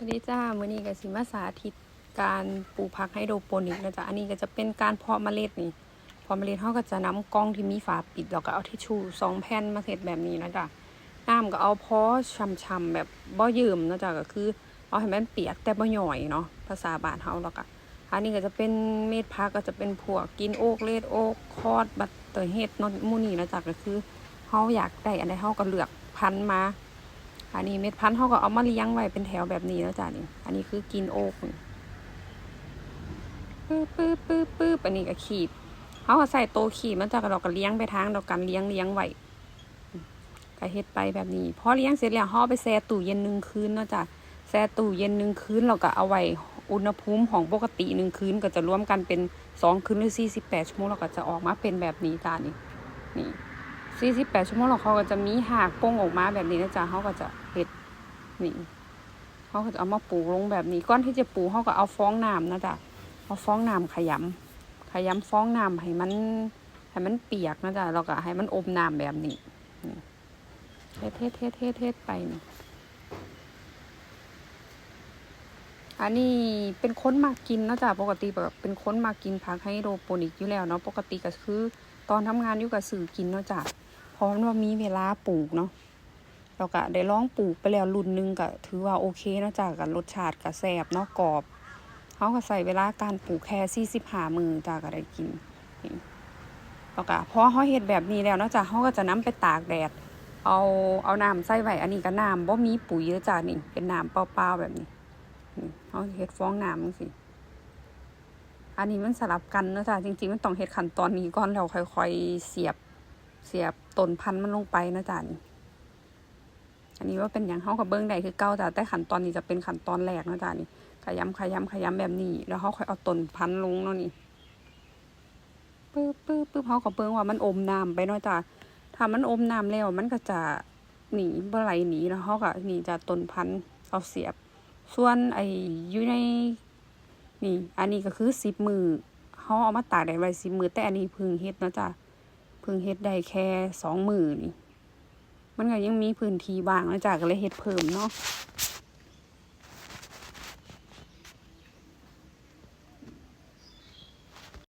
สวัสดีจ้ามื้อนี้ก็สิมาสาธิตการปลูกผักไฮโดรโปนิกนะจ๊ะอันนี้ก็จะเป็นการเพาะเมล็ดนี่เพาะเมล็ดเขาก็จะนำกล้องที่มีฝาปิดแล้วก็เอาทิชชู่สองแผ่นมาเสร็จแบบนี้นะจ๊ะน้ำก็เอาเพาะช่ำๆแบบบ่ยืมนะจ๊ะก็คือ เอาให้มันเปียกแต่บ่หย่อยเนาะภาษาบ้านเฮาแล้วก็อันนี้ก็จะเป็นเม็ดผักก็จะเป็นพวกกินโอกเลดโอกคอดบัตเตอร์เฮดนาะหมู่นี้นะจ๊ะก็คือเฮาอยากได้อันใดเฮาก็เลือกพันมา อันนี้เม็ดพันธุ์เขาก็เอามาเลี้ยงไว้เป็นแถวแบบนี้แล้วจ้ะนี่ อันนี้คือกินโอ๊กปึ๊บปึ๊บปึ๊บปึ๊บอันนี้ก็ขีดเขาก็ใส่โตขีดมันจะกระดอกก็เลี้ยงไปทางดอกกันเลี้ยงเลี้ยงไว้ก็เฮ็ดไปแบบนี้พอเลี้ยงเสร็จแล้วเขาเอไปแช่ตู้เย็นหนึ่งคืนเนาะจ้ะแช่ตู้เย็นหนึ่งคืนเราก็เอาไว้อุณหภูมิของปกติหนึ่งคืนก็จะรวมกันเป็นสองคืนหรือสี่สิบแปดชั่วโมงเราก็จะออกมาเป็นแบบนี้จ้านี่นี่ 48ชั่วโมงแล้วเขาก็จะมีหากโป้งออกมาแบบนี้นะจ๊ะเขาก็จะเห็ดนี่เขาก็จะเอามาปลูกลงแบบนี้ก้อนที่จะปลูกเขาก็เอาฟองน้ำนะจ๊ะเอาฟองน้ำขยำขยำฟองน้ำให้มันให้มันเปียกนะจ๊ะแล้วก็ให้มันอมน้ำแบบนี้เฮ็ดเฮ็ดเฮ็ดเฮ็ดเฮ็ดไปนี่อันนี้เป็นคนมากินนะจ๊ะปกติแบบเป็นคนมากินผักไฮโดรโปนิกอยู่แล้วเนาะปกติก็คือตอนทำงานอยู่กับสื่อกินเนาะจ้ะ เพราะว่ามีเวลาปลูกเนาะเราก็ได้ลองปลูกไปแล้วรุ่นนึงก็ถือว่าโอเคนะจ้ะกับรสชาติก็แซ่บเนาะกรอบเขาก็ใส่เวลาการปลูกแค่สี่สิบห้ามือจ้ะก็ได้กินนี่แล้วก็พอเขาเห็ดแบบนี้แล้วนาะจ้ะเขาก็จะนํไปตากแดด เอาเอาน้ำใส่ไว้อันนี้ก็น้ำบ่มีปุ๋ยเด้อจ้ะนี่เป็นน้ำเปล่าๆแบบนี้เขาเห็ดฟองน้ำจังซี่อันนี้มันสลับกันนะจ้ะจริงๆมันต้องเฮ็ดขั้นตอนนี้ก่อนแล้วค่อย ๆ เสียบ เสียบต้นพันธุ์มันลงไปนะจ๊ะนี่อันนี้ว่าเป็นอย่างเฮากับเบิ้องได้คือเก้าจ้ะแต่ขั้นตอนนี้จะเป็นขั้นตอนแรกนะจ๊ะนี่ขยำขยำขยำแบบนี้ แล้วเขาค่อยเอาต้นพันธุ์ลงเนาะนี่ปึ๊บปึ๊บปึ๊บเขาก็เบิ้องว่ามันอมน้ำไปเนาะจ้ะถ้ามันอมน้ำแล้วมันก็จะหนีบ่ไหลหนีแล้วเขาก็หนีจากต้นพันธุ์เอาเสียบ ส่วนไอ้อยู่ในนี่ อันนี้ก็คือสิบมือเขาเอามาตากได้ไว้สิบมือแต่อันนี้พึ่งเฮ็ดนะจ้ะ พิ่งเฮ็ดได้แค่สองมือนี่มันก็ยังมีพื้นที่บางเนาะจ้ะก็เลยเฮ็ดเพิ่มเนาะ